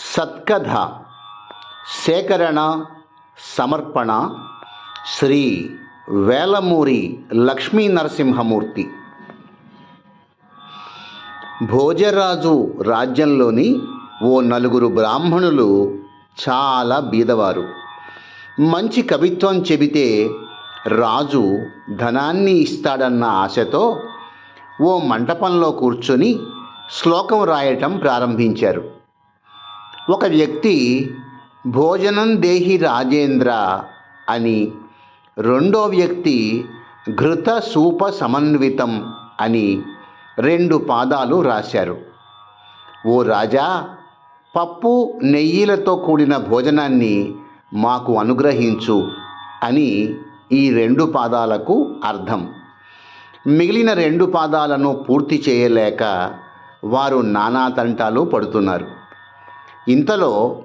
సత్కథ సేకరణ సమర్పణ శ్రీ వేలమూరి లక్ష్మీ నరసింహమూర్తి. భోజరాజు రాజ్యంలోని ఓ నలుగురు బ్రాహ్మణులు చాలా బీదవారు. మంచి కవిత్వం చెబితే రాజు ధనాన్ని ఇస్తాడన్న ఆశతో ఓ మంటపంలో కూర్చొని శ్లోకం రాయటం ప్రారంభించారు. ఒక వ్యక్తి భోజనం దేహి రాజేంద్ర అని రెండో వ్యక్తి ఘృత సూప సమన్వితం అని రెండు పాదాలు రాశారు. ఓ రాజా పప్పు నెయ్యిలతో కూడిన భోజనాన్ని మాకు అనుగ్రహించు అని ఈ రెండు పాదాలకు అర్థం. మిగిలిన రెండు పాదాలను పూర్తి చేయలేక వారు నానా తంటాలు పడుతున్నారు. ఇంతలో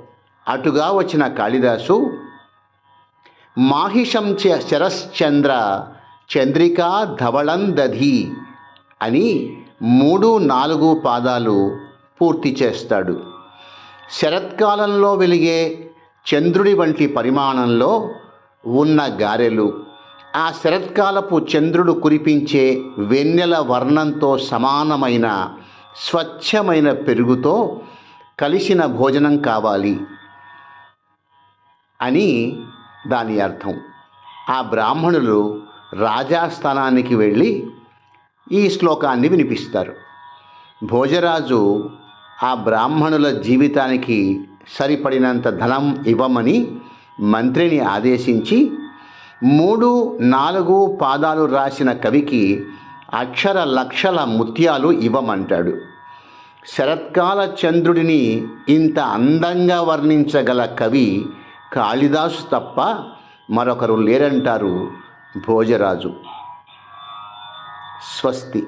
అటుగా వచ్చిన కాళిదాసు మాహిషం శరశ్చంద్ర చంద్రికా ధవళం దధి అని మూడు నాలుగు పాదాలు పూర్తి చేస్తాడు. శరత్కాలంలో వెలిగే చంద్రుడి వంటి పరిమాణంలో ఉన్న గారెలు ఆ శరత్కాలపు చంద్రుడు కురిపించే వెన్నెల వర్ణంతో సమానమైన స్వచ్ఛమైన పెరుగుతో కలిసిన భోజనం కావాలి అని దాని అర్థం. ఆ బ్రాహ్మణులు రాజాస్థానానికి వెళ్ళి ఈ శ్లోకాన్ని వినిపిస్తారు. భోజరాజు ఆ బ్రాహ్మణుల జీవితానికి సరిపడినంత ధనం ఇవ్వమని మంత్రిని ఆదేశించి మూడు నాలుగు పాదాలు రాసిన కవికి అక్షర లక్షల ముత్యాలు ఇవ్వమంటాడు. శరత్కాల చంద్రుడిని ఇంత అందంగా వర్ణించగల కవి కాళిదాసు తప్ప మరొకరు లేరంటారు భోజరాజు. స్వస్తి.